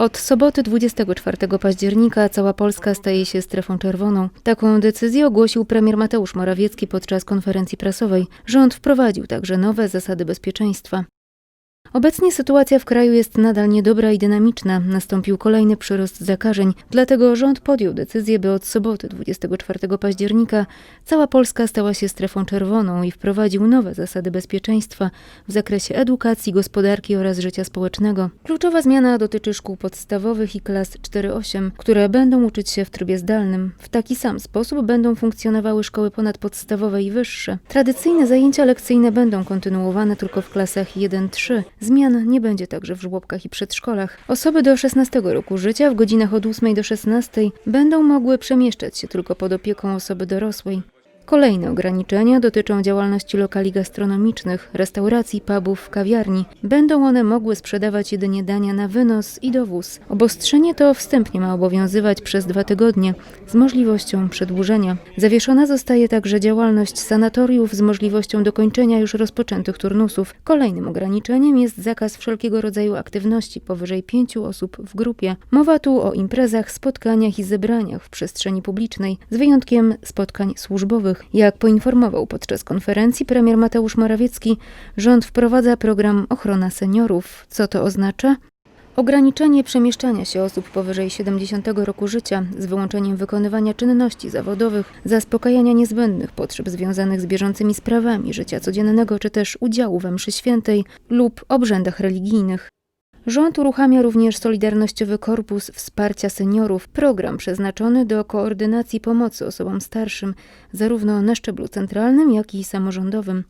Od soboty 24 października cała Polska staje się strefą czerwoną. Taką decyzję ogłosił premier Mateusz Morawiecki podczas konferencji prasowej. Rząd wprowadził także nowe zasady bezpieczeństwa. Obecnie sytuacja w kraju jest nadal niedobra i dynamiczna. Nastąpił kolejny przyrost zakażeń, dlatego rząd podjął decyzję, by od soboty 24 października cała Polska stała się strefą czerwoną i wprowadził nowe zasady bezpieczeństwa w zakresie edukacji, gospodarki oraz życia społecznego. Kluczowa zmiana dotyczy szkół podstawowych i klas 4-8, które będą uczyć się w trybie zdalnym. W taki sam sposób będą funkcjonowały szkoły ponadpodstawowe i wyższe. Tradycyjne zajęcia lekcyjne będą kontynuowane tylko w klasach 1-3. Zmian nie będzie także w żłobkach i przedszkolach. Osoby do 16 roku życia w godzinach od 8 do 16 będą mogły przemieszczać się tylko pod opieką osoby dorosłej. Kolejne ograniczenia dotyczą działalności lokali gastronomicznych, restauracji, pubów, kawiarni. Będą one mogły sprzedawać jedynie dania na wynos i dowóz. Obostrzenie to wstępnie ma obowiązywać przez dwa tygodnie z możliwością przedłużenia. Zawieszona zostaje także działalność sanatoriów z możliwością dokończenia już rozpoczętych turnusów. Kolejnym ograniczeniem jest zakaz wszelkiego rodzaju aktywności powyżej pięciu osób w grupie. Mowa tu o imprezach, spotkaniach i zebraniach w przestrzeni publicznej, z wyjątkiem spotkań służbowych. Jak poinformował podczas konferencji premier Mateusz Morawiecki, rząd wprowadza program Ochrona Seniorów. Co to oznacza? Ograniczenie przemieszczania się osób powyżej 70 roku życia z wyłączeniem wykonywania czynności zawodowych, zaspokajania niezbędnych potrzeb związanych z bieżącymi sprawami życia codziennego czy też udziału we mszy świętej lub obrzędach religijnych. Rząd uruchamia również Solidarnościowy Korpus Wsparcia Seniorów, program przeznaczony do koordynacji pomocy osobom starszym, zarówno na szczeblu centralnym, jak i samorządowym.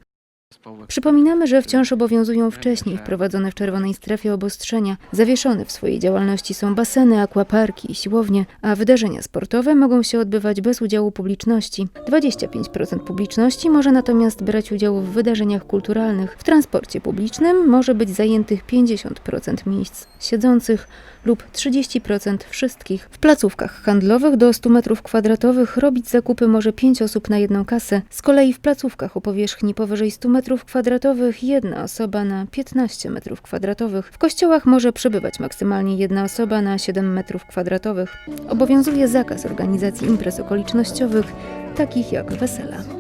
Przypominamy, że wciąż obowiązują wcześniej wprowadzone w czerwonej strefie obostrzenia. Zawieszone w swojej działalności są baseny, akwaparki i siłownie, a wydarzenia sportowe mogą się odbywać bez udziału publiczności. 25% publiczności może natomiast brać udział w wydarzeniach kulturalnych. W transporcie publicznym może być zajętych 50% miejsc siedzących lub 30% wszystkich. W placówkach handlowych do 100 m2 robić zakupy może 5 osób na jedną kasę. Z kolei w placówkach o powierzchni powyżej 100 m2 jedna osoba na 15 m2. W kościołach może przebywać maksymalnie jedna osoba na 7 m2. Obowiązuje zakaz organizacji imprez okolicznościowych, takich jak wesela.